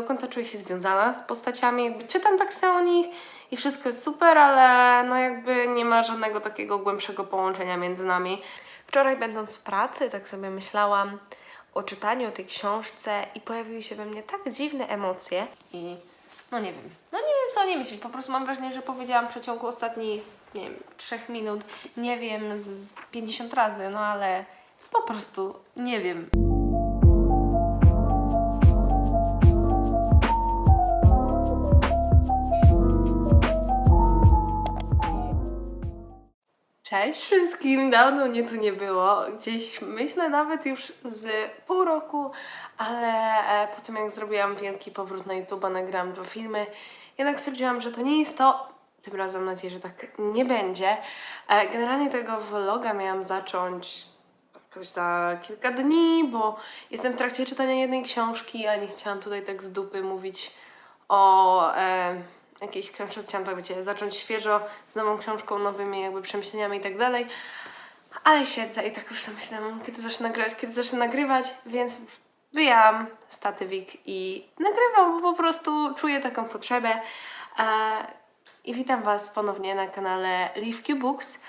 do końca czuję się związana z postaciami. Jakby czytam tak o nich i wszystko jest super, ale no jakby nie ma żadnego takiego głębszego połączenia między nami. Wczoraj będąc w pracy, tak sobie myślałam o czytaniu tej książce i pojawiły się we mnie tak dziwne emocje i no nie wiem, no nie wiem co o niej myśleć, po prostu mam wrażenie, że powiedziałam w przeciągu ostatnich, nie wiem, trzech minut, nie wiem, z 50 razy, no ale po prostu nie wiem. Cześć wszystkim, dawno mnie tu nie było. Gdzieś myślę nawet już z pół roku, ale e, po tym jak zrobiłam wielki powrót na YouTube, nagrałam dwa filmy, jednak stwierdziłam, że to nie jest to. Tym razem mam nadzieję, że tak nie będzie. E, Generalnie tego vloga miałam zacząć jakoś za kilka dni, bo jestem w trakcie czytania jednej książki, a nie chciałam tutaj tak z dupy mówić o e, jakiejś książce. Chciałam tak, wiecie, zacząć świeżo z nową książką, nowymi jakby przemyśleniami i tak dalej. Ale siedzę i tak już sobie myślałam, kiedy zacznę nagrywać, kiedy zacznę nagrywać, więc wyjęłam statywik i nagrywam, bo po prostu czuję taką potrzebę. E, I witam Was ponownie na kanale LeafQ Books,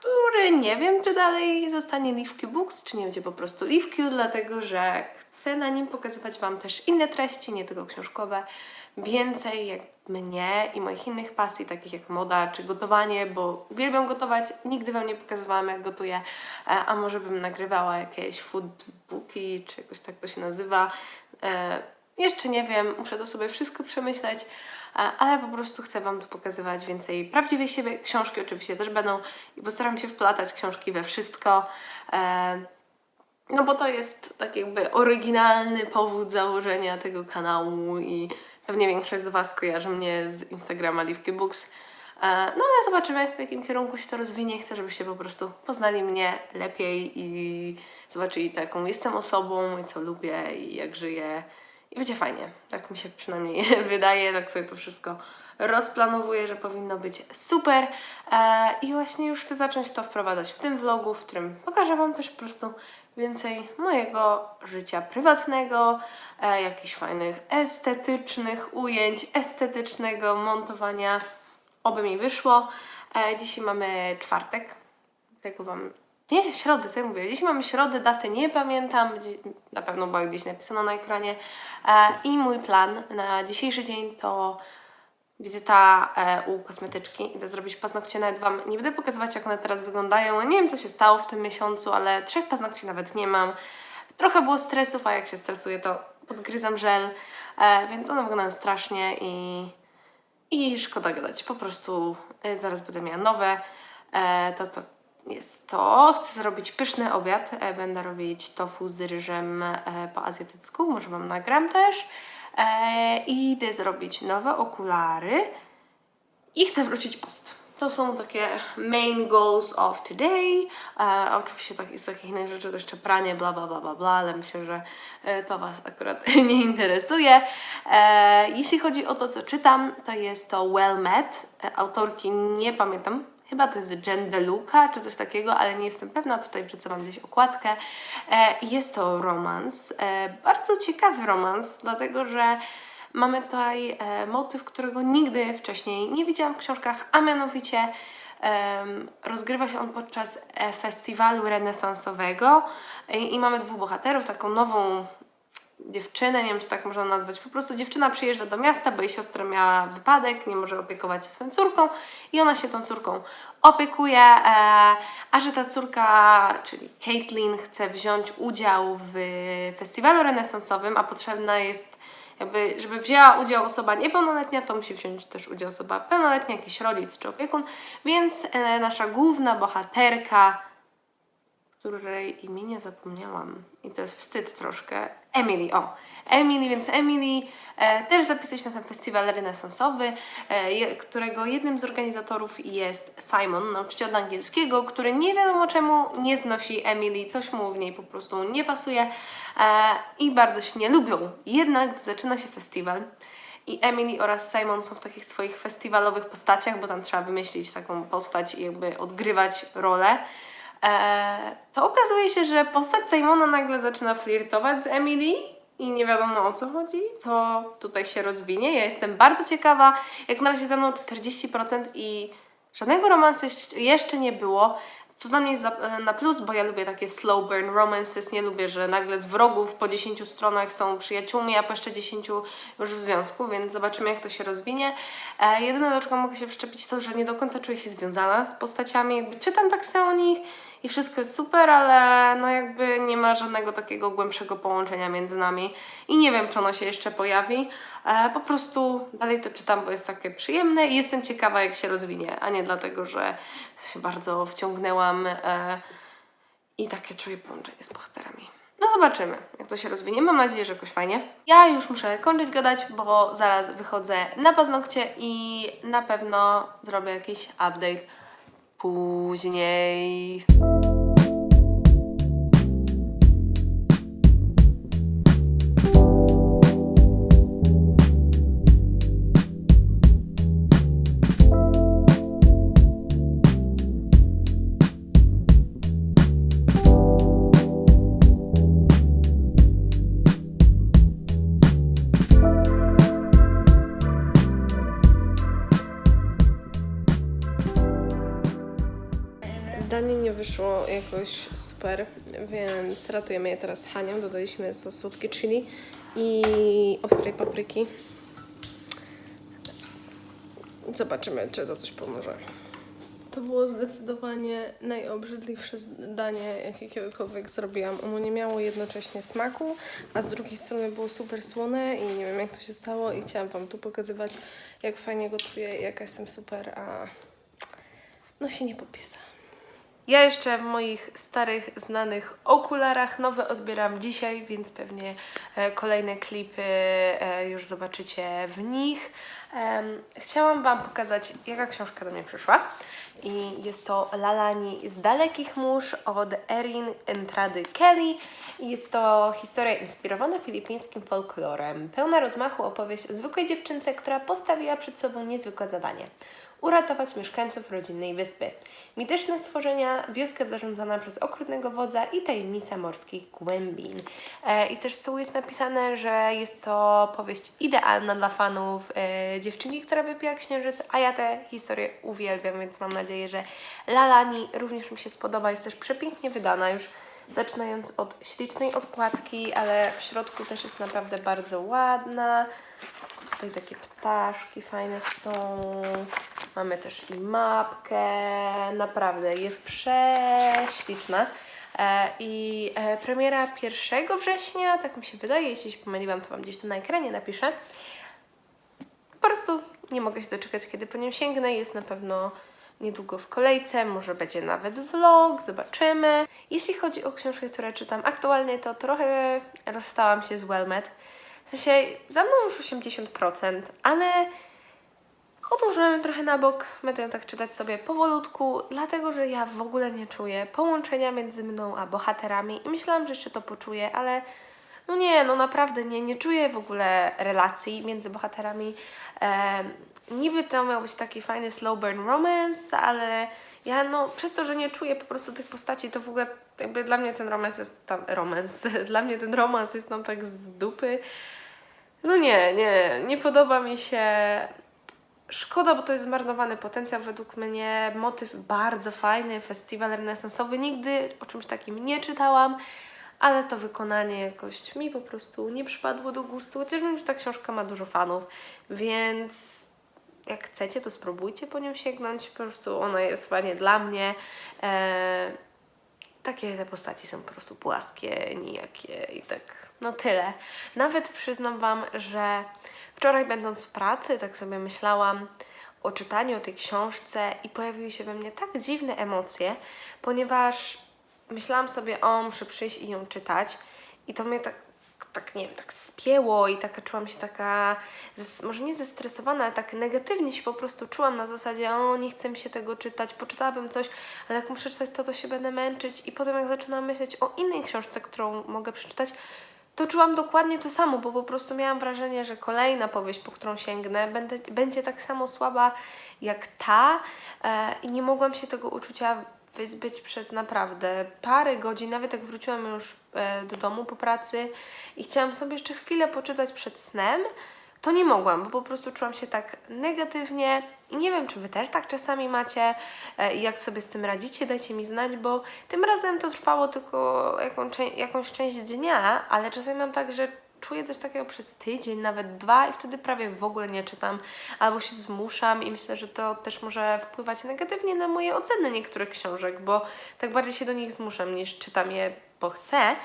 który nie wiem, czy dalej zostanie LeafQ Books, czy nie będzie po prostu LeafQ, dlatego że chcę na nim pokazywać Wam też inne treści, nie tylko książkowe, więcej jak mnie i moich innych pasji, takich jak moda czy gotowanie, bo uwielbiam gotować, nigdy Wam nie pokazywałam jak gotuję, e, a może bym nagrywała jakieś foodbooki, czy jakoś tak to się nazywa. E, Jeszcze nie wiem, muszę to sobie wszystko przemyśleć, e, ale po prostu chcę Wam tu pokazywać więcej prawdziwej siebie. Książki oczywiście też będą i postaram się wplatać książki we wszystko. No bo to jest tak jakby oryginalny powód założenia tego kanału i pewnie większość z Was kojarzy mnie z Instagrama Livky Books. E, No ale zobaczymy w jakim kierunku się to rozwinie. Chcę, żebyście po prostu poznali mnie lepiej i zobaczyli taką jestem osobą i co lubię i jak żyję. I będzie fajnie. Tak mi się przynajmniej wydaje, tak sobie to wszystko rozplanowuję, że powinno być super. E, I właśnie już chcę zacząć to wprowadzać w tym vlogu, w którym pokażę Wam też po prostu więcej mojego życia prywatnego, e, jakichś fajnych estetycznych ujęć, estetycznego montowania. Oby mi wyszło. E, dzisiaj mamy czwartek. Tego Wam. Nie, środę, co ja mówię? Dzisiaj mamy środę, daty nie pamiętam, na pewno była gdzieś napisana na ekranie. E, I mój plan na dzisiejszy dzień to wizyta e, u kosmetyczki. Idę zrobić paznokcie, nawet Wam nie będę pokazywać, jak one teraz wyglądają. Nie wiem, co się stało w tym miesiącu, ale trzech paznokci nawet nie mam. Trochę było stresów, a jak się stresuję, to podgryzam żel, e, więc one wyglądają strasznie i, i szkoda gadać. Po prostu e, zaraz będę miała nowe. To, to jest to. Chcę zrobić pyszny obiad. Będę robić tofu z ryżem po azjatycku. Może Wam nagram też. E, idę zrobić nowe okulary i chcę wrócić post. To są takie main goals of today. E, oczywiście tak, z takich innych rzeczy to jeszcze pranie, bla bla bla bla bla, ale myślę, że e, to Was akurat nie interesuje. E, jeśli chodzi o to, co czytam, to jest to Well Met. E, autorki nie pamiętam, Chyba to jest Jen DeLuca czy coś takiego, ale nie jestem pewna. Tutaj wrzucę Wam gdzieś okładkę. E, jest to romans. E, bardzo ciekawy romans, dlatego że mamy tutaj e, motyw, którego nigdy wcześniej nie widziałam w książkach, a mianowicie rozgrywa się on podczas festiwalu renesansowego i mamy dwóch bohaterów, taką nową dziewczynę, nie wiem czy tak można nazwać, po prostu dziewczyna przyjeżdża do miasta, bo jej siostra miała wypadek, nie może opiekować się swoją córką i ona się tą córką opiekuje, e, a że ta córka, czyli Caitlin chce wziąć udział w festiwalu renesansowym, a potrzebna jest jakby, żeby wzięła udział osoba niepełnoletnia, to musi wziąć też udział osoba pełnoletnia, jakiś rodzic czy opiekun, więc e, nasza główna bohaterka której imienia zapomniałam i to jest wstyd troszkę. Emily, o. Emily, więc Emily e, też zapisuje się na ten festiwal renesansowy, e, którego jednym z organizatorów jest Simon, nauczyciel angielskiego, który nie wiadomo czemu nie znosi Emily, coś mu w niej po prostu nie pasuje e, i bardzo się nie lubią. Jednak zaczyna się festiwal, i Emily oraz Simon są w takich swoich festiwalowych postaciach, bo tam trzeba wymyślić taką postać i jakby odgrywać rolę. E, to okazuje się, że postać Simona nagle zaczyna flirtować z Emily i nie wiadomo o co chodzi, co tutaj się rozwinie. Ja jestem bardzo ciekawa. Jak na razie za mną 40% i żadnego romansu jeszcze- nie było. Co dla mnie jest na plus, bo ja lubię takie slow burn romances, nie lubię, że nagle z wrogów po 10 stronach są przyjaciółmi, a po jeszcze 10 już w związku, więc zobaczymy jak to się rozwinie. E, jedyne do czego mogę się przyczepić to, że nie do końca czuję się związana z postaciami, czytam tak o nich i wszystko jest super, ale no jakby nie ma żadnego takiego głębszego połączenia między nami i nie wiem, czy ono się jeszcze pojawi. E, po prostu dalej to czytam, bo jest takie przyjemne i jestem ciekawa, jak się rozwinie, a nie dlatego, że się bardzo wciągnęłam e, i takie czuję połączenie z bohaterami. No zobaczymy, jak to się rozwinie. Mam nadzieję, że jakoś fajnie. Ja już muszę kończyć gadać, bo zaraz wychodzę na paznokcie i na pewno zrobię jakiś update później. Danie nie wyszło jakoś super, więc ratujemy je teraz Hanią. Dodaliśmy sos słodkie chili i ostrej papryki. Zobaczymy, czy to coś pomoże. To było zdecydowanie najobrzydliwsze danie, jakie kiedykolwiek zrobiłam. Ono nie miało jednocześnie smaku, a z drugiej strony było super słone i nie wiem jak to się stało i chciałam Wam tu pokazywać, jak fajnie gotuję jaka jestem super, a no się nie popisa. Ja jeszcze w moich starych, znanych okularach nowe odbieram dzisiaj, więc pewnie e, kolejne klipy e, już zobaczycie w nich. Chciałam Wam pokazać, jaka książka do mnie przyszła. I jest to Lalani z dalekich mórz od Erin Entrady Kelly. Jest to historia inspirowana filipińskim folklorem. Pełna rozmachu opowieść o zwykłej dziewczynce, która postawiła przed sobą niezwykłe zadanie uratować mieszkańców rodzinnej wyspy. Mityczne stworzenia, wioska zarządzana przez okrutnego wodza i tajemnica morskich głębin. E, I też z tyłu jest napisane, że jest to powieść idealna dla fanów e, dziewczynki, która wypija księżyc, a ja tę historię uwielbiam, więc mam nadzieję, że Lalani również mi się spodoba. Jest też przepięknie wydana już zaczynając od ślicznej odkładki, ale w środku też jest naprawdę bardzo ładna. Tutaj takie ptaszki fajne są. Mamy też i mapkę. Naprawdę jest prześliczna. E, I e, premiera 1 września, tak mi się wydaje, jeśli się pomyliłam, to Wam gdzieś tu na ekranie napiszę. Po prostu nie mogę się doczekać, kiedy po nią sięgnę. Jest na pewno niedługo w kolejce, może będzie nawet vlog, zobaczymy. Jeśli chodzi o książki, które czytam aktualnie, to trochę rozstałam się z Wellmet. W sensie, za mną już 80%, ale odłożyłem trochę na bok, będę ją tak czytać sobie powolutku, dlatego, że ja w ogóle nie czuję połączenia między mną a bohaterami i myślałam, że jeszcze to poczuję, ale no nie, no naprawdę nie, nie czuję w ogóle relacji między bohaterami. Em, niby to miał być taki fajny slow burn romance, ale ja no przez to, że nie czuję po prostu tych postaci, to w ogóle jakby dla mnie ten romans jest tam, romans, dla mnie ten romans jest tam tak z dupy. No nie, nie, nie podoba mi się. Szkoda, bo to jest zmarnowany potencjał według mnie. Motyw bardzo fajny, festiwal renesansowy. Nigdy o czymś takim nie czytałam, ale to wykonanie jakoś mi po prostu nie przypadło do gustu. Chociaż wiem, że ta książka ma dużo fanów, więc jak chcecie, to spróbujcie po nią sięgnąć. Po prostu ona jest fajnie dla mnie. Eee, takie te postaci są po prostu płaskie, nijakie i tak, no tyle. Nawet przyznam Wam, że wczoraj będąc w pracy, tak sobie myślałam o czytaniu o tej książce i pojawiły się we mnie tak dziwne emocje, ponieważ myślałam sobie, o, muszę przyjść i ją czytać i to mnie tak, tak nie wiem, tak spięło i taka czułam się taka, może nie zestresowana, ale tak negatywnie się po prostu czułam na zasadzie, o, nie chcę mi się tego czytać, poczytałabym coś, ale jak muszę czytać to, to się będę męczyć. I potem jak zaczynam myśleć o innej książce, którą mogę przeczytać, to czułam dokładnie to samo, bo po prostu miałam wrażenie, że kolejna powieść, po którą sięgnę, będę, będzie tak samo słaba jak ta e, i nie mogłam się tego uczucia wyzbyć przez naprawdę parę godzin, nawet jak wróciłam już e, do domu po pracy i chciałam sobie jeszcze chwilę poczytać przed snem, to nie mogłam, bo po prostu czułam się tak negatywnie i nie wiem, czy Wy też tak czasami macie e, i jak sobie z tym radzicie, dajcie mi znać, bo tym razem to trwało tylko jakąś część dnia, ale czasami mam tak, że czuję coś takiego przez tydzień, nawet dwa i wtedy prawie w ogóle nie czytam albo się zmuszam i myślę, że to też może wpływać negatywnie na moje oceny niektórych książek, bo tak bardziej się do nich zmuszam niż czytam je, bo chcę.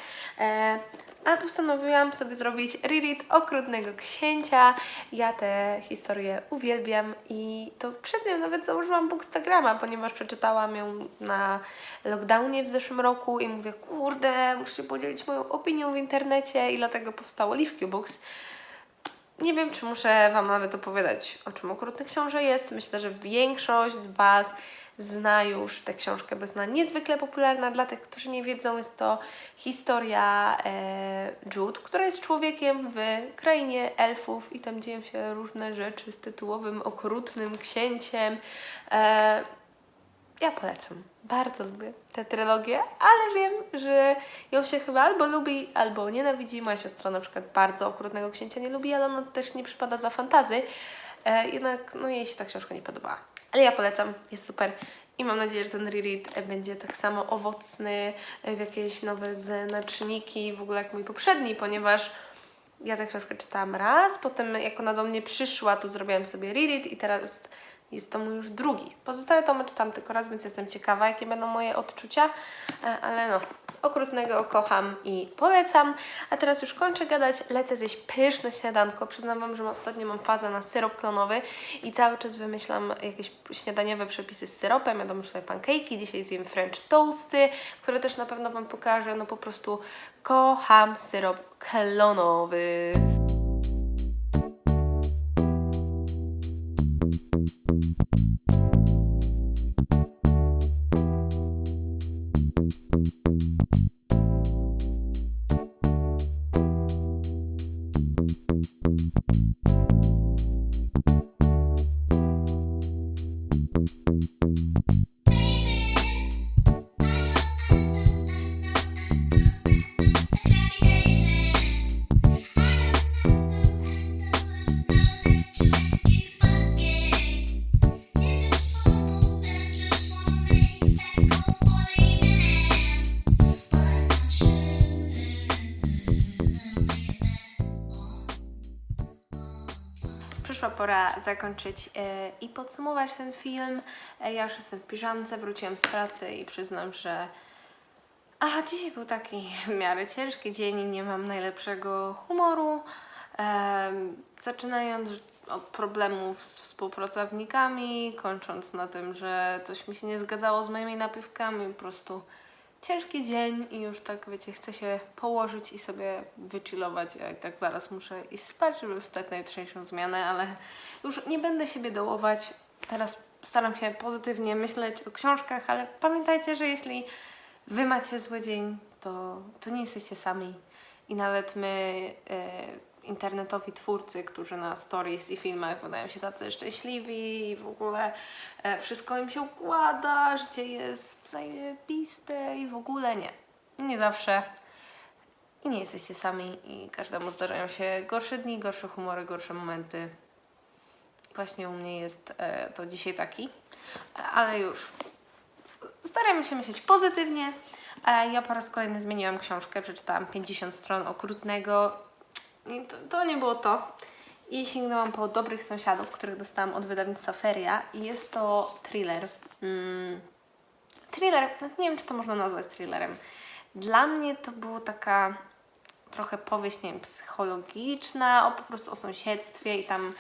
Ale postanowiłam sobie zrobić reread Okrutnego Księcia. Ja tę historię uwielbiam i to przez nią nawet założyłam Bookstagrama, ponieważ przeczytałam ją na lockdownie w zeszłym roku i mówię, kurde, muszę się podzielić moją opinią w internecie i dlatego powstało Live Books. Nie wiem, czy muszę Wam nawet opowiadać, o czym Okrutny Książę jest. Myślę, że większość z Was zna już tę książkę, bo jest ona niezwykle popularna. Dla tych, którzy nie wiedzą, jest to historia e, Jude, która jest człowiekiem w krainie elfów i tam dzieją się różne rzeczy z tytułowym Okrutnym Księciem. E, ja polecam. Bardzo lubię tę trylogię, ale wiem, że ją się chyba albo lubi, albo nienawidzi. Moja siostra na przykład bardzo okrutnego księcia nie lubi, ale ona też nie przypada za fantazy. E, jednak no, jej się ta książka nie podobała. Ale ja polecam, jest super. I mam nadzieję, że ten reread e, będzie tak samo owocny e, w jakieś nowe znaczniki, w ogóle jak mój poprzedni, ponieważ ja tę książkę czytałam raz, potem jak ona do mnie przyszła, to zrobiłam sobie reread i teraz jest to mój już drugi. Pozostałe tomy czytam tylko raz, więc jestem ciekawa, jakie będą moje odczucia, E, ale no, okrutnego kocham i polecam. A teraz już kończę gadać, lecę zjeść pyszne śniadanko. Przyznam Wam, że ostatnio mam fazę na syrop klonowy i cały czas wymyślam jakieś śniadaniowe przepisy z syropem. Ja domyślę pancake'i, dzisiaj zjem french toasty, które też na pewno Wam pokażę. No po prostu kocham syrop klonowy. Zakończyć e, i podsumować ten film. E, ja już jestem w piżamce, wróciłam z pracy i przyznam, że a dzisiaj był taki w miarę ciężki dzień nie mam najlepszego humoru. Em, zaczynając od problemów z współpracownikami, kończąc na tym, że coś mi się nie zgadzało z moimi napiwkami, po prostu ciężki dzień i już tak, wiecie, chcę się położyć i sobie wychillować. Ja i tak zaraz muszę iść spać, żeby wstać na jutrzejszą zmianę, ale już nie będę siebie dołować. Teraz staram się pozytywnie myśleć o książkach, ale pamiętajcie, że jeśli wy macie zły dzień, to, to nie jesteście sami. I nawet my, e, internetowi twórcy, którzy na stories i filmach wydają się tacy szczęśliwi i w ogóle e, wszystko im się układa, życie jest zajebiste i w ogóle nie. Nie zawsze. I nie jesteście sami i każdemu zdarzają się gorsze dni, gorsze humory, gorsze momenty. Właśnie u mnie jest e, to dzisiaj taki, ale już staramy się myśleć pozytywnie. E, Ja po raz kolejny zmieniłam książkę, przeczytałam 50 stron okrutnego i to, to nie było to. I sięgnęłam po Dobrych Sąsiadów, których dostałam od wydawnictwa Feria i jest to thriller. Mm, thriller, nawet nie wiem czy to można nazwać thrillerem. Dla mnie to była taka trochę powieść, nie wiem, psychologiczna, o po prostu o sąsiedztwie i tam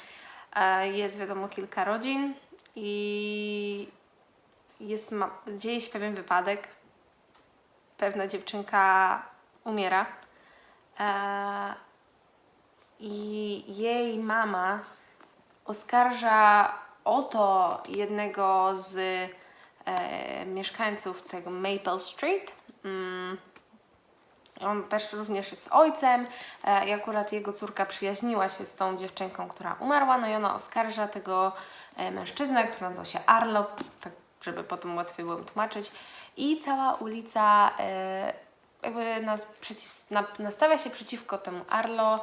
e, jest wiadomo kilka rodzin i jest, ma, dzieje się pewien wypadek. Pewna dziewczynka umiera. E, I jej mama oskarża o to jednego z e, mieszkańców tego Maple Street. Mm, on też również jest ojcem e, i akurat jego córka przyjaźniła się z tą dziewczynką, która umarła, no i ona oskarża tego e, mężczyznę, który nazywa się Arlo, tak żeby potem łatwiej było tłumaczyć. I cała ulica e, jakby nas przeciw, na, nastawia się przeciwko temu Arlo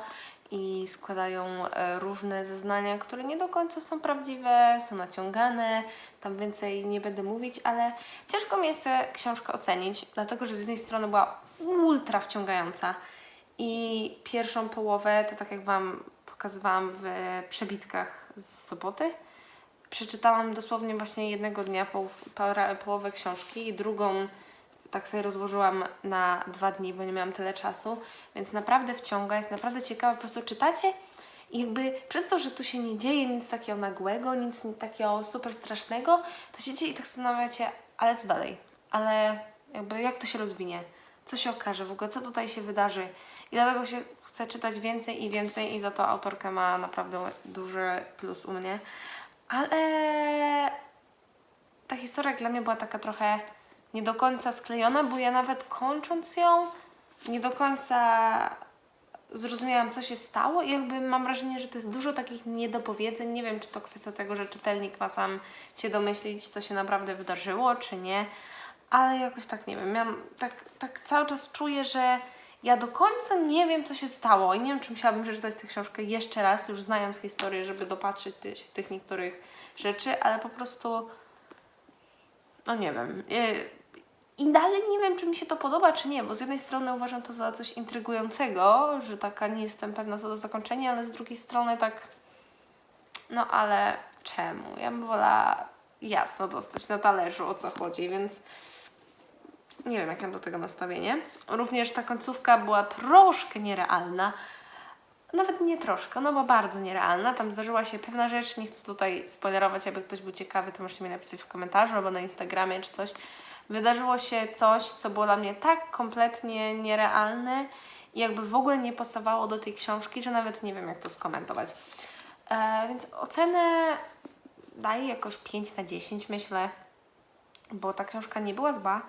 i składają e, różne zeznania, które nie do końca są prawdziwe, są naciągane. Tam więcej nie będę mówić, ale ciężko mi jest tę książkę ocenić, dlatego że z jednej strony była ultra wciągająca i pierwszą połowę, to tak jak Wam pokazywałam w przebitkach z soboty, przeczytałam dosłownie właśnie jednego dnia połowę książki i drugą tak sobie rozłożyłam na dwa dni, bo nie miałam tyle czasu, więc naprawdę wciąga, jest naprawdę ciekawe, po prostu czytacie i jakby przez to, że tu się nie dzieje nic takiego nagłego, nic takiego super strasznego, to siedzicie i tak zastanawiacie, ale co dalej? Ale jakby jak to się rozwinie? Co się okaże w ogóle? Co tutaj się wydarzy? I dlatego się chce czytać więcej i więcej i za to autorka ma naprawdę duży plus u mnie. Ale ta historia dla mnie była taka trochę nie do końca sklejona, bo ja nawet kończąc ją nie do końca zrozumiałam, co się stało i jakby mam wrażenie, że to jest dużo takich niedopowiedzeń. Nie wiem, czy to kwestia tego, że czytelnik ma sam się domyślić, co się naprawdę wydarzyło, czy nie, ale jakoś tak nie wiem. Miałam, tak, tak cały czas czuję, że ja do końca nie wiem, co się stało i nie wiem, czy musiałabym przeczytać tę książkę jeszcze raz, już znając historię, żeby dopatrzyć się tych niektórych rzeczy, ale po prostu no nie wiem. Y, I dalej nie wiem, czy mi się to podoba, czy nie, bo z jednej strony uważam to za coś intrygującego, że taka nie jestem pewna co do zakończenia, ale z drugiej strony tak. No ale czemu? Ja bym wolała jasno dostać na talerzu o co chodzi, więc nie wiem, jakie mam do tego nastawienie. Również ta końcówka była troszkę nierealna. Nawet nie troszkę, ona była bardzo nierealna. Tam zdarzyła się pewna rzecz, nie chcę tutaj spoilerować, jakby ktoś był ciekawy, to możecie mi napisać w komentarzu albo na Instagramie czy coś. Wydarzyło się coś, co było dla mnie tak kompletnie nierealne i jakby w ogóle nie pasowało do tej książki, że nawet nie wiem, jak to skomentować. E, więc ocenę daję jakoś 5 na 10, myślę, bo ta książka nie była zła,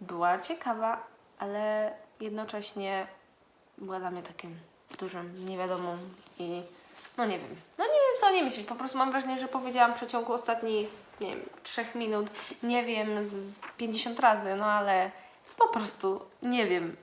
była ciekawa, ale jednocześnie była dla mnie takim dużym niewiadomą i no nie wiem. No nie wiem co o niej myśleć. Po prostu mam wrażenie, że powiedziałam w przeciągu ostatnich, nie wiem, 3 minut, nie wiem, z 50 razy, no ale po prostu nie wiem.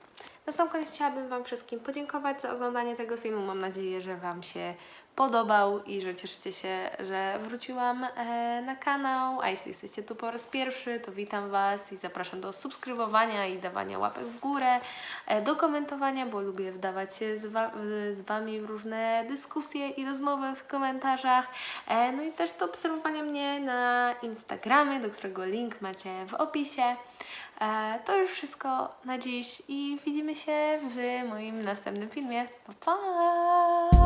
Na sam koniec chciałabym Wam wszystkim podziękować za oglądanie tego filmu. Mam nadzieję, że Wam się podobał i że cieszycie się, że wróciłam e, na kanał. A jeśli jesteście tu po raz pierwszy, to witam Was i zapraszam do subskrybowania i dawania łapek w górę, e, do komentowania, bo lubię wdawać się z, wa- z Wami w różne dyskusje i rozmowy w komentarzach. E, no i też do obserwowania mnie na Instagramie, do którego link macie w opisie. To już wszystko na dziś i widzimy się w moim następnym filmie. Pa, pa!